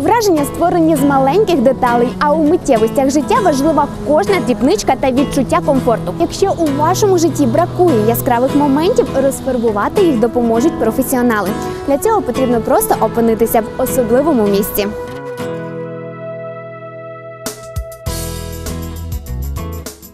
враження створені з маленьких деталей, а у миттєвостях життя важлива кожна дрібничка та відчуття комфорту. Якщо у вашому житті бракує яскравих моментів, розфарбувати їх допоможуть професіонали. Для цього потрібно просто опинитися в особливому місці.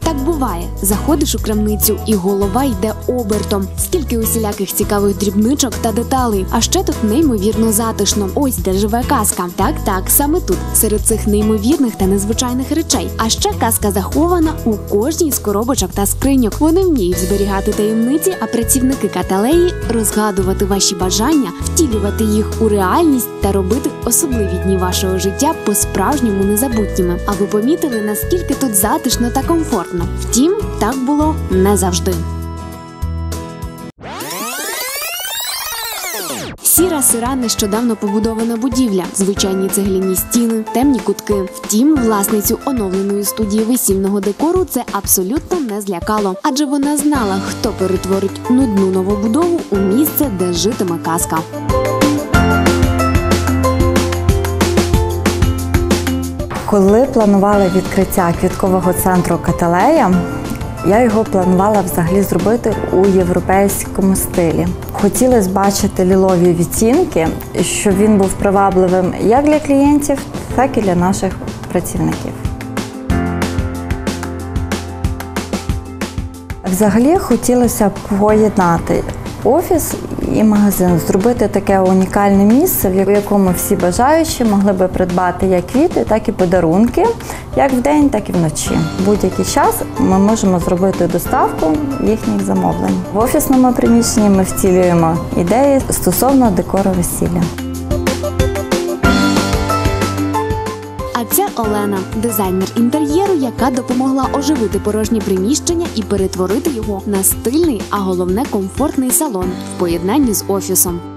Так буває, заходиш у крамницю, і голова йде обертом. Скільки усіляких цікавих дрібничок та деталей. А ще тут неймовірно затишно. Ось де живе казка. Так, так, саме тут, серед цих неймовірних та незвичайних речей. А ще казка захована у кожній з коробочок та скриньок. Вони вміють зберігати таємниці, а працівники каталеї розгадувати ваші бажання, втілювати їх у реальність та робити особливі дні вашого життя по-справжньому незабутніми. А ви помітили, наскільки тут затишно та комфортно? Втім, так було не завжди. Сіра сира нещодавно побудована будівля, звичайні цегляні стіни, темні кутки. Втім, власницю оновленої студії весільного декору це абсолютно не злякало, адже вона знала, хто перетворить нудну новобудову у місце, де житиме казка. Коли планували відкриття квіткового центру Каталея, я його планувала взагалі зробити у європейському стилі. Хотілося бачити лілові відтінки, щоб він був привабливим як для клієнтів, так і для наших працівників. Взагалі хотілося б поєднати офіс і магазин, зробити таке унікальне місце, в якому всі бажаючі могли би придбати як квіти, так і подарунки, як вдень, так і вночі. Будь-який час ми можемо зробити доставку їхніх замовлень. В офісному приміщенні ми втілюємо ідеї стосовно декору весілля. Це Олена, дизайнер інтер'єру, яка допомогла оживити порожнє приміщення і перетворити його на стильний, а головне комфортний салон в поєднанні з офісом.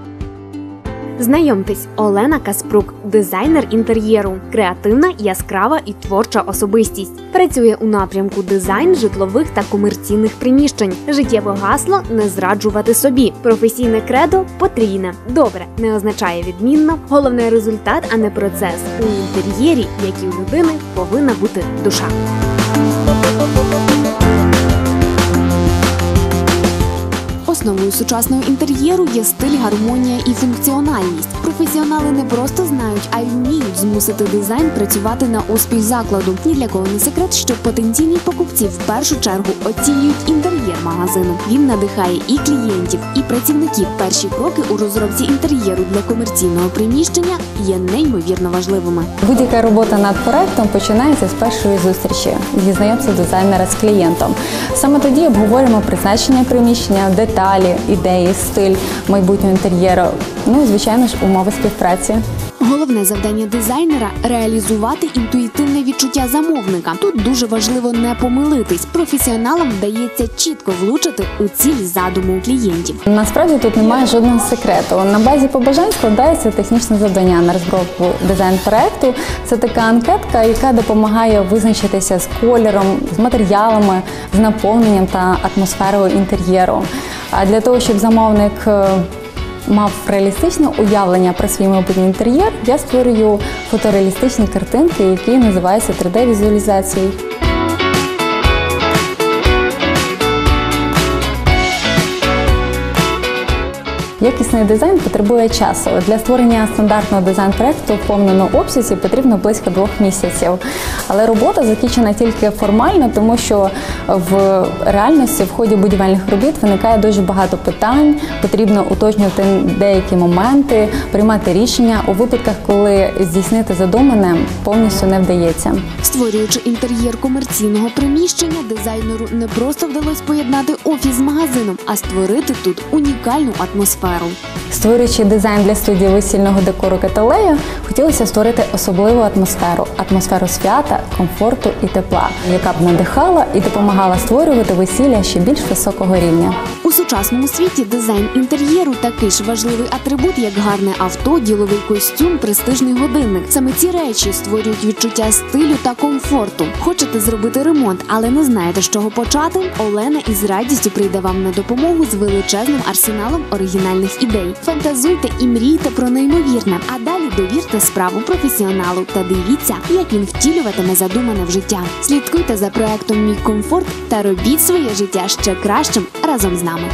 Знайомтесь, Олена Каспрук, дизайнер інтер'єру, креативна, яскрава і творча особистість. Працює у напрямку дизайн житлових та комерційних приміщень. Життєве гасло не зраджувати собі. Професійне кредо потрійне. Добре не означає відмінно. Головне результат, а не процес. У інтер'єрі, як і у людини, повинна бути душа. Основою сучасного інтер'єру є стиль, гармонія і функціональність. Професіонали не просто знають, а й вміють змусити дизайн працювати на успіх закладу. Ні для кого не секрет, що потенційні покупці в першу чергу оцінюють інтер'єр магазину. Він надихає і клієнтів, і працівників. Перші кроки у розробці інтер'єру для комерційного приміщення є неймовірно важливими. Будь-яка робота над проектом починається з першої зустрічі знайомства дизайнера з клієнтом. Саме тоді обговорюємо призначення приміщення, деталі, ідеї, стиль майбутнього інтер'єру. Ну і звичайно ж умови співпраці. Головне завдання дизайнера реалізувати інтуїтивне відчуття замовника. Тут дуже важливо не помилитись. Професіоналам вдається чітко влучити у ціль задуму клієнтів. Насправді тут немає жодного секрету. На базі побажань складається технічне завдання на розробку дизайн проекту. Це така анкетка, яка допомагає визначитися з кольором, з матеріалами, з наповненням та атмосферою інтер'єру. А для того, щоб замовник е, мав реалістичне уявлення про свій мобільний інтер'єр, я створюю фотореалістичні картинки, які називаються 3D-візуалізацією. Якісний дизайн потребує часу. Для створення стандартного дизайн-проекту в повному обсязі потрібно близько двох місяців. Але робота закінчена тільки формально, тому що в реальності в ході будівельних робіт виникає дуже багато питань. Потрібно уточнювати деякі моменти, приймати рішення у випадках, коли здійснити задумане повністю не вдається. Створюючи інтер'єр комерційного приміщення, дизайнеру не просто вдалося поєднати офіс з магазином, а створити тут унікальну атмосферу. Створюючи дизайн для студії весільного декору Каталея, хотілося створити особливу атмосферу атмосферу свята, комфорту і тепла, яка б надихала і допомагала створювати весілля ще більш високого рівня. У сучасному світі дизайн інтер'єру такий ж важливий атрибут, як гарне авто, діловий костюм, престижний годинник. Саме ці речі створюють відчуття стилю та комфорту. Хочете зробити ремонт, але не знаєте, з чого почати? Олена із радістю прийде вам на допомогу з величезним арсеналом оригінальних ідей. Фантазуйте і мрійте про неймовірне, а далі довірте справу професіоналу та дивіться, як він втілюватиме задумане в життя. Слідкуйте за проектом Мій комфорт та робіть своє життя ще кращим разом з нами.